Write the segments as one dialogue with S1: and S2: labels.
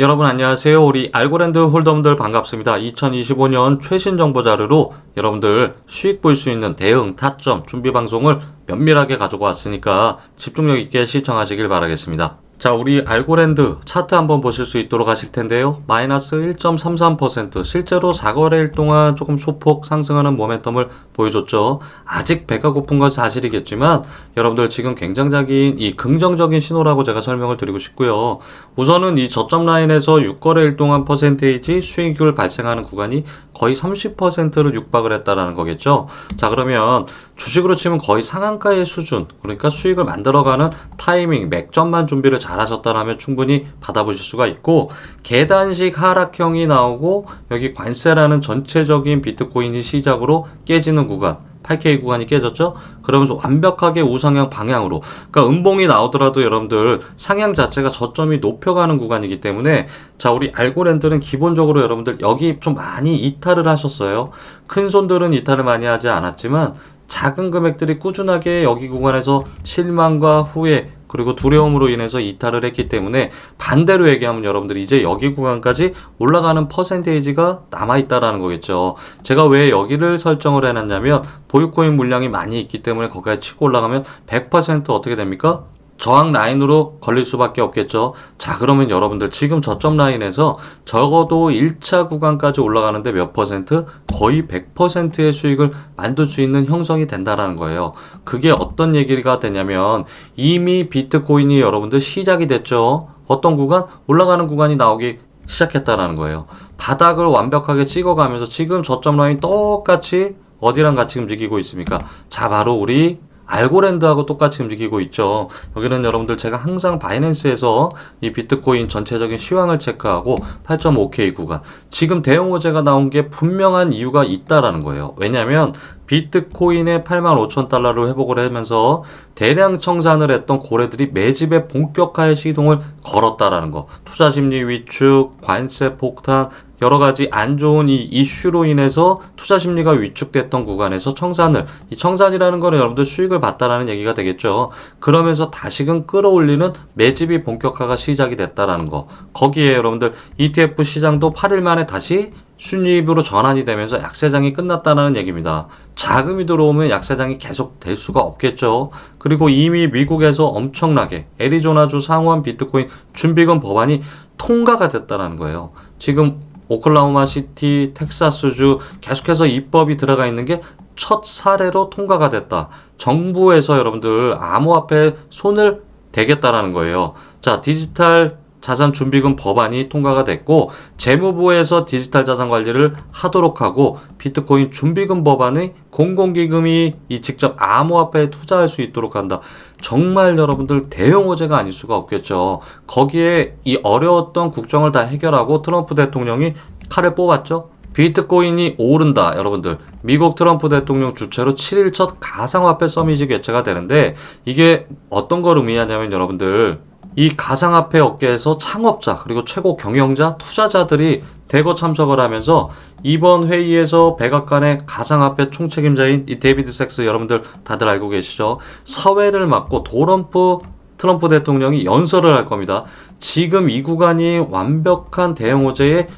S1: 여러분 안녕하세요. 우리 알고랜드 홀더분들 반갑습니다. 2025년 최신 정보 자료로 여러분들 수익 볼 수 있는 대응 타점 준비 방송을 면밀하게 가지고 왔으니까 집중력 있게 시청하시길 바라겠습니다. 자, 우리 알고랜드 차트 한번 보실 수 있도록 하실 텐데요. 마이너스 1.33% 실제로 4거래일 동안 조금 소폭 상승하는 모멘텀을 보여줬죠. 아직 배가 고픈 건 사실이겠지만 여러분들 지금 굉장적인 이 긍정적인 신호라고 제가 설명을 드리고 싶고요. 우선은 이 저점 라인에서 6거래일 동안 퍼센테이지 수익률 발생하는 구간이 거의 30%를 육박을 했다라는 거겠죠. 자, 그러면 주식으로 치면 거의 상한가의 수준, 그러니까 수익을 만들어가는 타이밍, 맥점만 준비를 잘 하셨다면 충분히 받아보실 수가 있고, 계단식 하락형이 나오고, 여기 관세라는 전체적인 비트코인이 시작으로 깨지는 구간, 8K 구간이 깨졌죠? 그러면서 완벽하게 우상향 방향으로. 그러니까 음봉이 나오더라도 여러분들 상향 자체가 저점이 높여가는 구간이기 때문에 자, 우리 알고랜드는 기본적으로 여러분들 여기 좀 많이 이탈을 하셨어요. 큰 손들은 이탈을 많이 하지 않았지만 작은 금액들이 꾸준하게 여기 구간에서 실망과 후회 그리고 두려움으로 인해서 이탈을 했기 때문에 반대로 얘기하면 여러분들 이제 여기 구간까지 올라가는 퍼센테이지가 남아있다라는 거겠죠. 제가 왜 여기를 설정을 해놨냐면 보유코인 물량이 많이 있기 때문에 거기에 치고 올라가면 100% 어떻게 됩니까? 저항 라인으로 걸릴 수밖에 없겠죠. 자, 그러면 여러분들 지금 저점 라인에서 적어도 1차 구간까지 올라가는데 몇 퍼센트? 거의 100%의 수익을 만들 수 있는 형성이 된다라는 거예요. 그게 어떤 얘기가 되냐면 이미 비트코인이 여러분들 시작이 됐죠. 어떤 구간? 올라가는 구간이 나오기 시작했다라는 거예요. 바닥을 완벽하게 찍어가면서 지금 저점 라인 똑같이 어디랑 같이 움직이고 있습니까? 자, 바로 우리 알고랜드하고 똑같이 움직이고 있죠. 여기는 여러분들 제가 항상 바이낸스에서 이 비트코인 전체적인 시황을 체크하고 8.5K 구간. 지금 대형 호재가 나온 게 분명한 이유가 있다라는 거예요. 왜냐면 비트코인의 8만 5천 달러로 회복을 하면서 대량 청산을 했던 고래들이 매집의 본격화의 시동을 걸었다라는 거. 투자 심리 위축, 관세 폭탄, 여러 가지 안 좋은 이 이슈로 인해서 투자 심리가 위축됐던 구간에서 청산을 이 청산이라는 거는 여러분들 수익을 봤다라는 얘기가 되겠죠. 그러면서 다시금 끌어올리는 매집이 본격화가 시작이 됐다라는 거. 거기에 여러분들 ETF 시장도 8일 만에 다시 순이익으로 전환이 되면서 약세장이 끝났다는 얘기입니다. 자금이 들어오면 약세장이 계속 될 수가 없겠죠. 그리고 이미 미국에서 엄청나게 애리조나주 상원 비트코인 준비금 법안이 통과가 됐다는 거예요. 지금 오클라호마 시티, 텍사스주 계속해서 입법이 들어가 있는 게 첫 사례로 통과가 됐다. 정부에서 여러분들 암호화폐 손을 대겠다라는 거예요. 자, 디지털 자산 준비금 법안이 통과가 됐고 재무부에서 디지털 자산 관리를 하도록 하고 비트코인 준비금 법안의 공공기금이 이 직접 암호화폐에 투자할 수 있도록 한다. 정말 여러분들 대형 호재가 아닐 수가 없겠죠. 거기에 이 어려웠던 국정을 다 해결하고 트럼프 대통령이 칼을 뽑았죠. 비트코인이 오른다, 여러분들. 미국 트럼프 대통령 주최로 7일 첫 가상화폐 서밋이 개최가 되는데, 이게 어떤 걸 의미하냐면, 여러분들, 이 가상화폐 업계에서 창업자, 그리고 최고 경영자, 투자자들이 대거 참석을 하면서 이번 회의에서 백악관의 가상화폐 총책임자인 이 데이비드 섹스 여러분들 다들 알고 계시죠? 사회를 맡고 도럼프 트럼프 대통령이 연설을 할 겁니다. 지금 이 구간이 완벽한 대형 호재의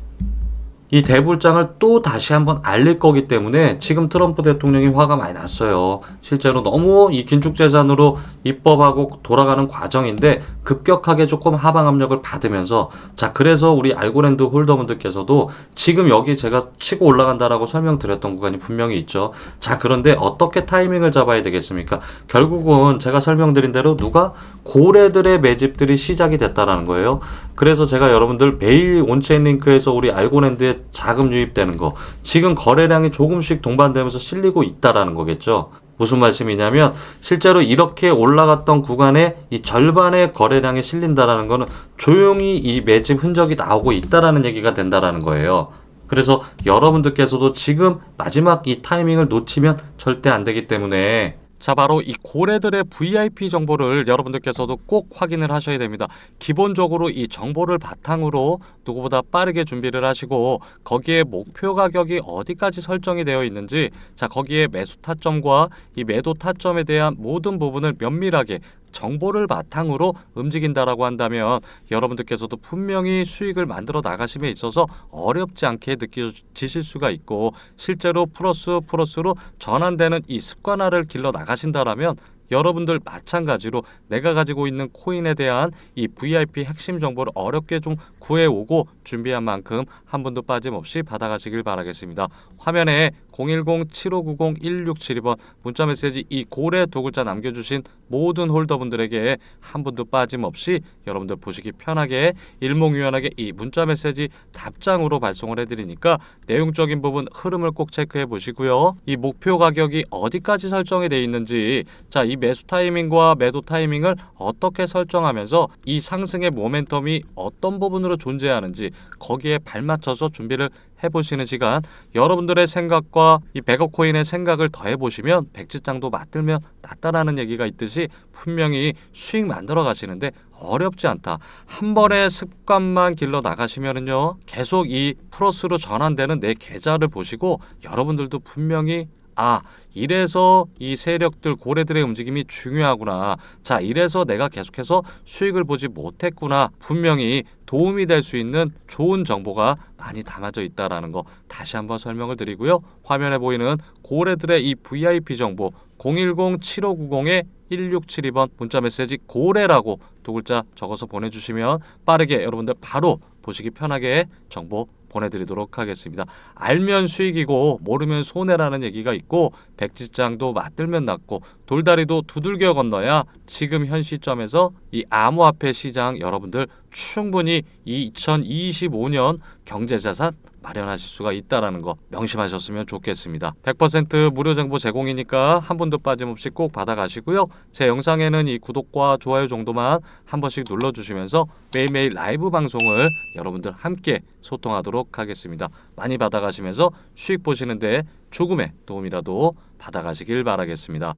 S1: 이 대불장을 또 다시 한번 알릴 거기 때문에 지금 트럼프 대통령이 화가 많이 났어요. 실제로 너무 이 긴축재산으로 입법하고 돌아가는 과정인데 급격하게 조금 하방 압력을 받으면서 자 그래서 우리 알고랜드 홀더분들께서도 지금 여기 제가 치고 올라간다라고 설명드렸던 구간이 분명히 있죠. 자 그런데 어떻게 타이밍을 잡아야 되겠습니까? 결국은 제가 설명드린 대로 누가 고래들의 매집들이 시작이 됐다라는 거예요. 그래서 제가 여러분들 매일 온체인 링크에서 우리 알고랜드 에 자금 유입되는 거 지금 거래량이 조금씩 동반되면서 실리고 있다라는 거겠죠. 무슨 말씀이냐면 실제로 이렇게 올라갔던 구간에 이 절반의 거래량이 실린다라는 거는 조용히 이 매집 흔적이 나오고 있다라는 얘기가 된다라는 거예요. 그래서 여러분들께서도 지금 마지막 이 타이밍을 놓치면 절대 안 되기 때문에 자, 바로 이 고래들의 VIP 정보를 여러분들께서도 꼭 확인을 하셔야 됩니다. 기본적으로 이 정보를 바탕으로 누구보다 빠르게 준비를 하시고 거기에 목표 가격이 어디까지 설정이 되어 있는지 자, 거기에 매수 타점과 이 매도 타점에 대한 모든 부분을 면밀하게 정보를 바탕으로 움직인다라고 한다면 여러분들께서도 분명히 수익을 만들어 나가심에 있어서 어렵지 않게 느껴지실 수가 있고 실제로 플러스 플러스로 전환되는 이 습관화를 길러 나가신다라면 여러분들 마찬가지로 내가 가지고 있는 코인에 대한 이 VIP 핵심 정보를 어렵게 좀 구해오고 준비한 만큼 한 분도 빠짐없이 받아가시길 바라겠습니다. 화면에 010-7590-1672번 문자 메시지 이 고래 두 글자 남겨주신 모든 홀더분들에게 한 분도 빠짐없이 여러분들 보시기 편하게 일목요연하게 이 문자 메시지 답장으로 발송을 해드리니까 내용적인 부분 흐름을 꼭 체크해 보시고요. 이 목표 가격이 어디까지 설정이 돼 있는지 자, 이 매수 타이밍과 매도 타이밍을 어떻게 설정하면서 이 상승의 모멘텀이 어떤 부분으로 존재하는지 거기에 발맞춰서 준비를 해보시는 시간 여러분들의 생각과 이 백억 코인의 생각을 더해보시면 백지장도 맞들면 낫다라는 얘기가 있듯이 분명히 수익 만들어 가시는데 어렵지 않다. 한 번의 습관만 길러 나가시면은요 계속 이 플러스로 전환되는 내 계좌를 보시고 여러분들도 분명히 아 이래서 이 세력들 고래들의 움직임이 중요하구나. 자 이래서 내가 계속해서 수익을 보지 못했구나. 분명히 도움이 될 수 있는 좋은 정보가 많이 담아져 있다라는 거 다시 한번 설명을 드리고요. 화면에 보이는 고래들의 이 VIP 정보 010-7590에 1672번 문자 메시지 고래라고 두 글자 적어서 보내주시면 빠르게 여러분들 바로 보시기 편하게 정보 보내드리도록 하겠습니다. 알면 수익이고 모르면 손해라는 얘기가 있고 백지장도 맞들면 낫고 돌다리도 두들겨 건너야 지금 현 시점에서 이 암호화폐 시장 여러분들 충분히 2025년 경제자산 마련하실 수가 있다라는 거 명심하셨으면 좋겠습니다. 100% 무료 정보 제공이니까 한 분도 빠짐없이 꼭 받아가시고요. 제 영상에는 이 구독과 좋아요 정도만 한 번씩 눌러주시면서 매일매일 라이브 방송을 여러분들 함께 소통하도록 하겠습니다. 많이 받아가시면서 수익 보시는데 조금의 도움이라도 받아가시길 바라겠습니다.